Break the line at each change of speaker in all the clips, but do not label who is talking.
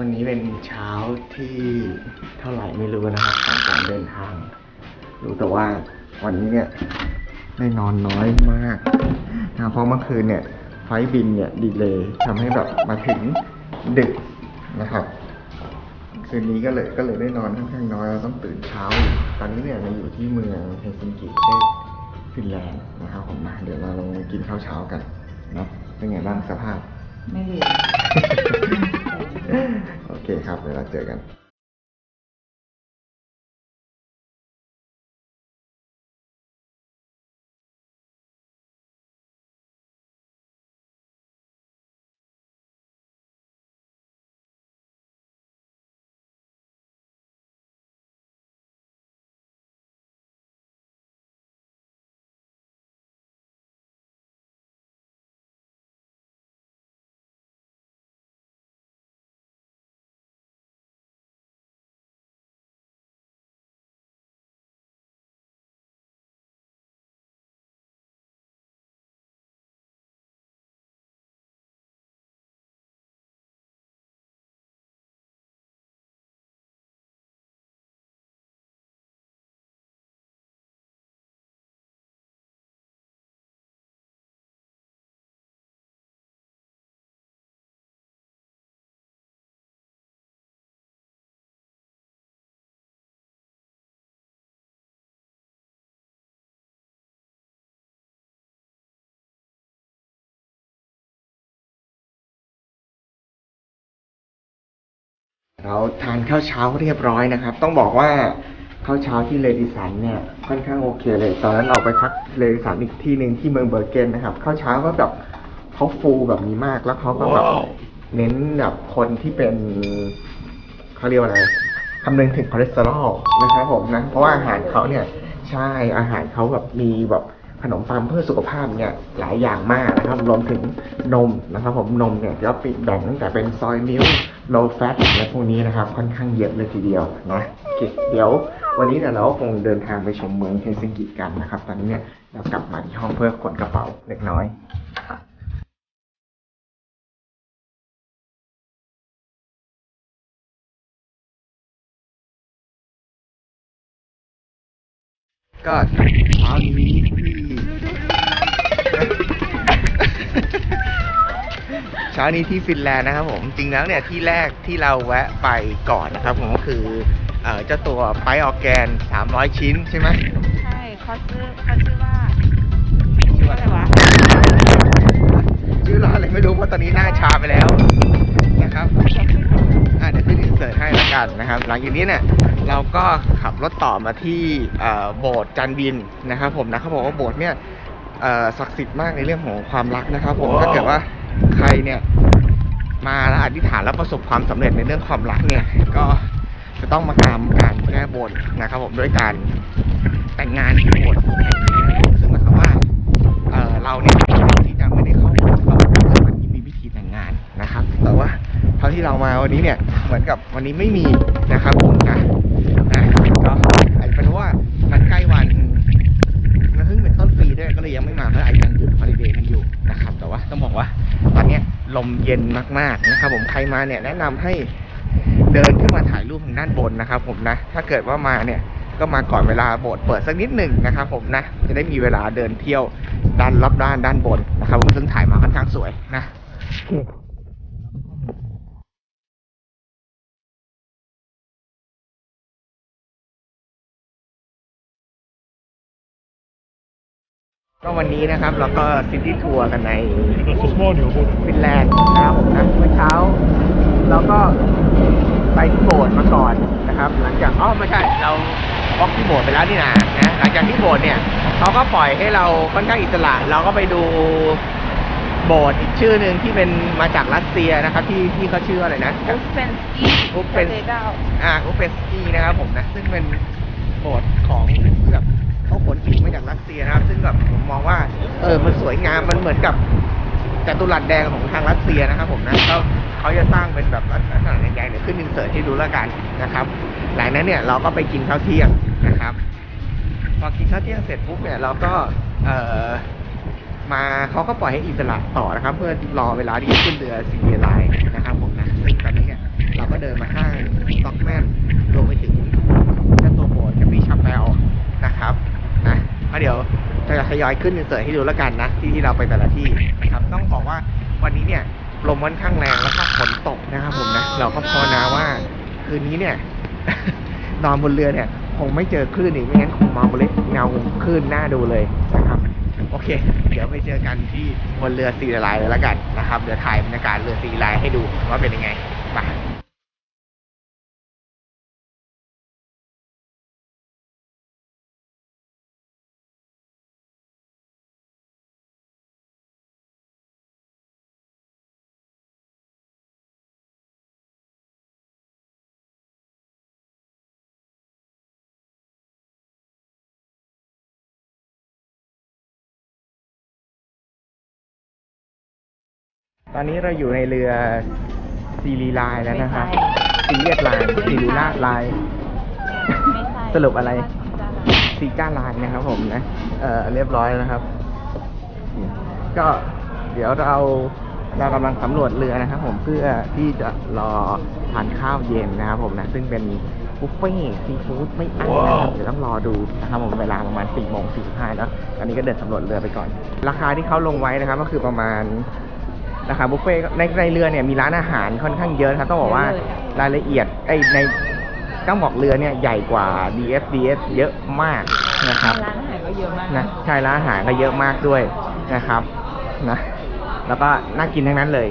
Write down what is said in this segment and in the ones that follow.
วันนี้เป็นเช้าที่เท่าไหร่ไม่รู้นะครับของการเดินทาง รู้แต่ว่าวันนี้เนี่ยได้นอนน้อยมากนะเพราะเมื่อคืนเนี่ย ไฟบินเนี่ยดีเลยทำให้แบบมาถึงดึกนะครับ คืนนี้ก็เลยก็เลยได้นอนค่อนข้างน้อยต้องตื่นเช้า ตอนนี้เนี่ยเราอยู่ที่เมืองเฮลซิงกิประเทศฟินแลนด์นะครับผมมาเดี๋ยวเราลงกินข้าวเช้ากันนะเป็นไงบ้างสภาพ
ไม่ดี
โอเคครับเดี๋ยวเราเจอกัน เราทานข้าวเช้าเรียบร้อยนะครับ ต้องบอกว่าข้าวเช้าที่เลดิสันเนี่ยค่อนข้างโอเคเลย ตอนนั้นเราไปพักเลดิสันอีกที่หนึ่งที่เมืองเบอร์เกนนะครับข้าวเช้าก็แบบเขาฟูแบบนี้มากแล้วเขาก็แบบเน้นแบบคนที่เป็นเขาเรียกว่าอะไรคำนึงถึงคอเลสเตอรอลนะครับผมนะเพราะว่าอาหารเขาเนี่ยใช่อาหารเขาแบบมีแบบ ขนมปังเพื่อสุขภาพเนี่ยหลายอย่างมากนะครับ รวมถึงนมนะครับ ผมนมเนี่ยก็ปิดแบ่งตั้งแต่เป็นซอยมิล low fat และพวกนี้นะครับ ค่อนข้างเยอะเลยทีเดียวนะโอเคเดี๋ยววันนี้เนี่ยเราก็คงเดินทางไปชมเมืองเฮลซิงกิกันนะครับ ตอนนี้เนี่ยเรากลับมาที่ห้องเพื่อขนกระเป๋าเล็กน้อยก็เช้านี้ เช้านี้ที่ฟินแลนด์นะครับผมจริงแล้วเนี่ยที่แรกที่เราแวะไปก่อนนะครับผมก็คือเอ่อเจ้าตัวไปออร์แกน 300 ชิ้นใช่ไหม
ใช่เขาชื่อเขาชื่อว่าชื่อว่าอะไรวะ
ชื่อร้านอะไรไม่รู้เพราะตอนนี้หน้าชาไปแล้วนะครับอะเดี๋ยวขึ้นอินเสิร์ตให้แล้วกันนะครับ หลังจากนี้เนี่ยเราก็ขับรถต่อมาที่เอ่อโบสถ์จันบินนะครับผมนะเขาบอกว่าโบสถ์เนี่ยเอ่อศักดิ์สิทธิ์มากในเรื่องของความรักนะครับผมถ้าเกิดว่า ใครเนี่ย มาแล้วอธิษฐานแล้วประสบความสำเร็จในเรื่องความรักเนี่ย ก็จะต้องมากามการแก้บนนะครับ ผมด้วยการแต่งงานที่โบสถ์แห่งนี้ซึ่งหมายความว่าเออเราเนี่ยที่จะไม่ได้เข้าโบสถ์เราไม่สามารถที่มีพิธีแต่งงานนะครับ แต่ว่าเท่าที่เรามาวันนี้เนี่ยเหมือนกับวันนี้ไม่มีนะครับผม ลมเย็นมากๆนะครับ ผมใครมาเนี่ยแนะนำให้เดินขึ้นมาถ่ายรูปทางด้านบนนะครับ ผมนะ ถ้าเกิดว่ามาเนี่ยก็มาก่อนเวลาโบสถ์เปิดสักนิดหนึ่งนะครับผมนะ จะได้มีเวลาเดินเที่ยวด้านรอบด้านด้านบนนะครับ ผมซึ่งถ่ายมาค่อนข้างสวยนะ ก็วันนี้นะครับเราก็ซิตี้ทัวร์กันในฟินแลนด์นะครับผมนะเมื่อเช้าเราก็ไปที่โบสถ์มาก่อนนะครับ หลังจากอ๋อไม่ใช่เราบล็อกที่โบสถ์ไปแล้วนี่นะนะหลังจากที่โบสถ์เนี่ยเขาก็ปล่อยให้เราค่อนข้างอิสระ เราก็ไปดูโบสถ์อีกชื่อหนึ่งที่เป็นมาจากรัสเซียนะครับ ที่ที่เขาชื่ออะไรนะ
อุสเปนสกี้
อุสเปน
เดดาว
อ่าอุเปนสกี้นะครับผมนะซึ่งเป็นโบสถ์ของแบบ เขาขนอิฐมาจากรัสเซียนะครับ ซึ่งแบบผมมองว่า เออ มันสวยงาม มันเหมือนกับจัตุรัสแดงของทางรัสเซียนะครับ ผมนะเขาเขาจะสร้างเป็นแบบลักษณะใหญ่ๆเดี๋ยวขึ้นอินเสิร์ตให้ดูแล้วกันนะครับ หลังนั้นเนี่ยเราก็ไปกินข้าวเที่ยงนะครับ พอกินข้าวเที่ยงเสร็จปุ๊บเนี่ยเราก็ เอ่อ มาเขาก็ปล่อยให้อิสระต่อนะครับ เพื่อรอเวลาที่จะขึ้นเรือซีเรียไลน์นะครับ ผมนะ ซึ่งตอนนี้เนี่ยเราก็เดินมาข้างต็อกแมน ทยอยขึ้นเสิร์ตให้ดูแล้วกันนะ ที่ที่เราไปแต่ละที่นะครับ ต้องบอกว่าวันนี้เนี่ยลมค่อนข้างแรงแล้วก็ฝนตกนะครับผมนะเราก็ภาวนาว่าคืนนี้เนี่ยนอนบนเรือเนี่ยคงไม่เจอคลื่นอีกไม่งั้นคงมองบนเล็เงาคลื่นหน้าดูเลยนะครับ โอเค เดี๋ยวไปเจอกันที่บนเรือซีลน์เลยแล้วกันนะครับเดี๋ยวถ่ายบรรยากาศเรือซีลน์ให้ดูว่าเป็นยังไง ตอนนี้เราอยู่ในเรือซีรีไลน์แล้วนะครับซีเรียสไลน์ซีรีลาไลน์
ไม่ใช่
สรุปอะไรซีก้าไลน์นะครับผมนะ เอ่อเรียบร้อยแล้วนะครับ ก็เดี๋ยวเราเรากำลังสำรวจเรือนะครับ ผมเพื่อที่จะรอทานข้าวเย็นนะครับผมนะซึ่งเป็นบุฟเฟ่ซีฟู้ดไม่อั้นนะครับเดี๋ยวต้องรอดูนะครับผมเวลาประมาณ4โมง45แล้วตอนนี้ก็เดินสำรวจเรือไปก่อน ราคาที่เขาลงไว้นะครับ ก็คือประมาณ ราคาบุฟเฟ่ต์ในในเรือเนี่ยมีร้านอาหารค่อนข้างเยอะนะครับต้องบอกว่ารายละเอียดไอยในต้องบอกเรือเนี่ยใหญ่กว่า DFDS เยอะมากนะครับ
ร้านอาหารก็เยอะมาก
นะใช่ร้านอาหารก็เยอะมากด้วยนะครับนะแล้วก็น่ากินทั้งนั้นเลย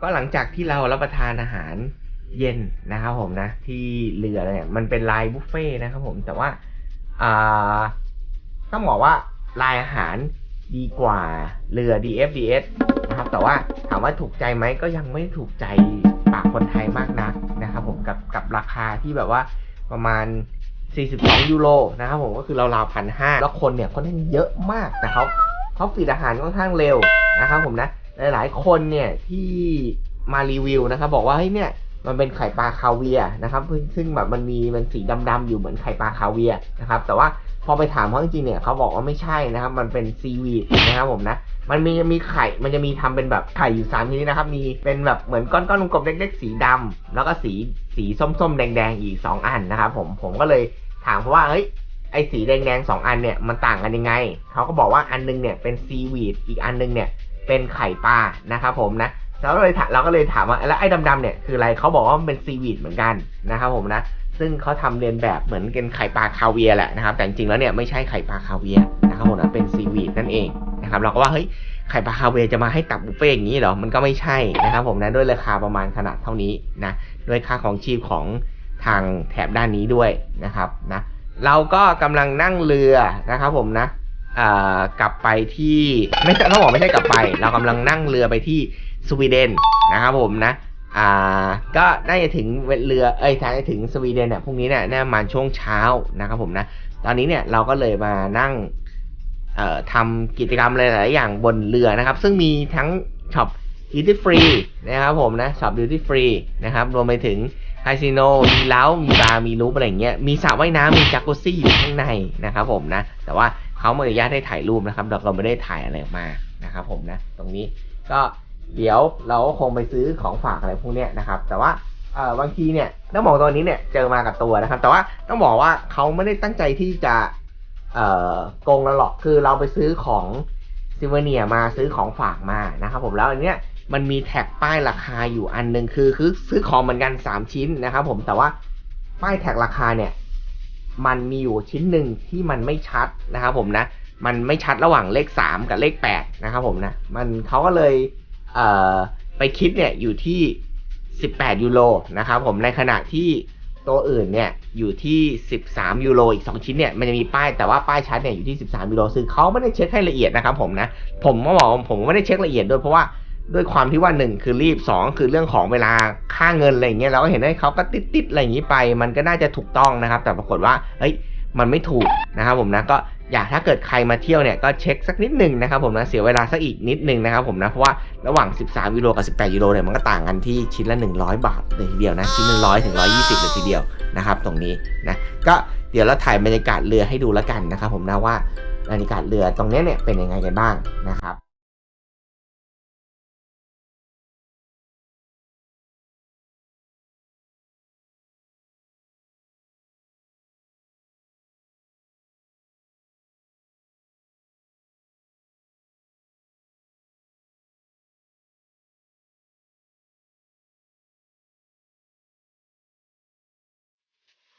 ก็หลังจากที่เรารับประทานอาหารเย็นนะครับผมนะ ที่เรือเนี่ยมันเป็นลายบุฟเฟ่ต์นะครับผมแต่ว่าอ่าต้องบอกว่าลายอาหารดีกว่าเรือ DFDS นะครับ แต่ว่าถามว่าถูกใจไหมก็ยังไม่ถูกใจปากคนไทยมากนักนะครับผมกับกับราคาที่แบบว่าประมาณ 42 ยูโรนะครับผมก็คือเราราวพันห้าแล้วคนเนี่ยค่อนข้างเยอะมากแต่เขาเขาฟีดอาหารค่อนข้างเร็วนะครับผมนะ หลายๆ คนเนี่ยที่มารีวิวนะครับ บอกว่าเฮ้ยเนี่ยมันเป็นไข่ปลาคาเวียนะครับซึ่งแบบมันมีมันสีดำๆอยู่เหมือนไข่ปลาคาเวียนะครับ แต่ว่าพอไปถามเขาจริงๆเนี่ยเขาบอกว่าไม่ใช่นะครับ มันเป็นซีวีดนะครับผมนะมันมีมีไข่มันจะมีทำเป็นแบบไข่อยู่สามชนิดนะครับ มีเป็นแบบเหมือนก้อนๆกลมเล็กๆสีดำแล้วก็สีสีส้มๆแดงๆอีกสองอันนะครับผมผมก็เลยถามเขาว่าเฮ้ยไอสีแดงๆสองอันเนี่ยมันต่างกันยังไงเขาก็บอกว่าอันนึงเนี่ยเป็นซีวีดอีกอันนึงเนี่ย เป็นไข่ปลานะครับผมนะเราก็เลยถามเราก็เลยถามว่าแล้วไอ้ดำๆเนี่ยคืออะไรเขาบอกว่ามันเป็นซีวีดเหมือนกันนะครับผมนะซึ่งเขาทำเรียนแบบเหมือนเป็นไข่ปลาคาเวียแหละนะครับ แต่จริงๆแล้วเนี่ยไม่ใช่ไข่ปลาคาเวียนะครับผมนะเป็นซีวีดนั่นเองนะครับเราก็ว่าเฮ้ยไข่ปลาคาเวียจะมาให้ตับบุฟเฟ่ต์อย่างนี้เหรอ มันก็ไม่ใช่นะครับผมนะด้วยราคาประมาณขนาดเท่านี้นะด้วยค่าของชีพของทางแถบด้านนี้ด้วยนะครับนะเราก็กำลังนั่งเรือนะครับผมนะ กลับไปที่ไม่ต้องบอกไม่ใช่กลับไป เรากำลังนั่งเรือไปที่สวีเดนนะครับผมนะอ่าก็น่าจะถึงเรือเอ้ยทางจะถึงสวีเดนเนี่ยพรุ่งนี้เนี่ยน่ามาช่วงเช้านะครับผมนะตอนนี้เนี่ยเราก็เลยมานั่งเอ่อทำกิจกรรมอะไรหลายๆอย่างบนเรือนะครับ ซึ่งมีทั้งช็อปดิวตี้ฟรีนะครับผมนะช็อปดิวตี้ฟรีนะครับรวมไปถึงคาสิโนมีเล้ามีบาร์มีรูปอะไรเงี้ยมีสระว่ายน้ำมีจักรุซี่อยู่ข้างในนะครับผมนะแต่ว่า เขาไม่อนุญาตให้ถ่ายรูปนะครับ เราก็ไม่ได้ถ่ายอะไรมานะครับ ผมนะ ตรงนี้ก็เดี๋ยวเราก็คงไปซื้อของฝากอะไรพวกนี้นะครับ แต่ว่าบางทีเนี่ยต้องบอกตัวนี้เนี่ยเจอมากับตัวนะครับ แต่ว่าต้องบอกว่าเขาไม่ได้ตั้งใจที่จะโกงเราหรอกคือเราไปซื้อของซิเวเนียมาซื้อของฝากมานะครับผมแล้วอันเนี้ยมันมีแท็กป้ายราคาอยู่อันหนึ่งคือคือซื้อของเหมือนกันสามชิ้นนะครับผมแต่ว่าป้ายแท็กราคาเนี่ย มันมีอยู่ชิ้นหนึ่งที่มันไม่ชัดนะครับผมนะ มันไม่ชัดระหว่างเลขสามกับเลขแปดนะครับผมนะ มันเขาก็เลยเไปคิดเนี่ยอยู่ที่สิบแปดยูโรนะครับผม ในขณะที่ตัวอื่นเนี่ยอยู่ที่ 13 ยูโรอีก 2 ชิ้นเนี่ยมันจะมีป้ายแต่ว่าป้ายชัดเนี่ยอยู่ที่ 13 ยูโรซึ่งเขาไม่ได้เช็คให้ละเอียดนะครับผมนะ ผมก็บอกผมไม่ได้เช็คละเอียดด้วยเพราะว่า ด้วยความที่ว่าหนึ่งคือรีบสองคือเรื่องของเวลาค่าเงินอะไรอย่างเงี้ยเราก็เห็นให้เขาก็ติดติดๆอะไรอย่างนี้ไป มันก็น่าจะถูกต้องนะครับ แต่ปรากฏว่าเฮ้ยมันไม่ถูกนะครับผมนะก็อยากถ้าเกิดใครมาเที่ยวเนี่ยก็เช็คสักนิดหนึ่งนะครับผมนะเสียเวลาสักอีกนิดหนึ่งนะครับผมนะเพราะว่าระหว่าง 13ยูโรกับ 18ยูโรเนี่ยมันก็ต่างกันที่ชิ้นละ 100 บาทเลยทีเดียวนะชิ้นละร้อยถึง120เลยทีเดียวนะครับตรงนี้นะก็เดี๋ยวเราถ่ายบรรยากาศเรือให้ดูแล้วกันนะครับผมนะว่าบรรยากาศเรือตรงเนี้ยเนี่ยเป็นยังไงกันบ้างนะครับ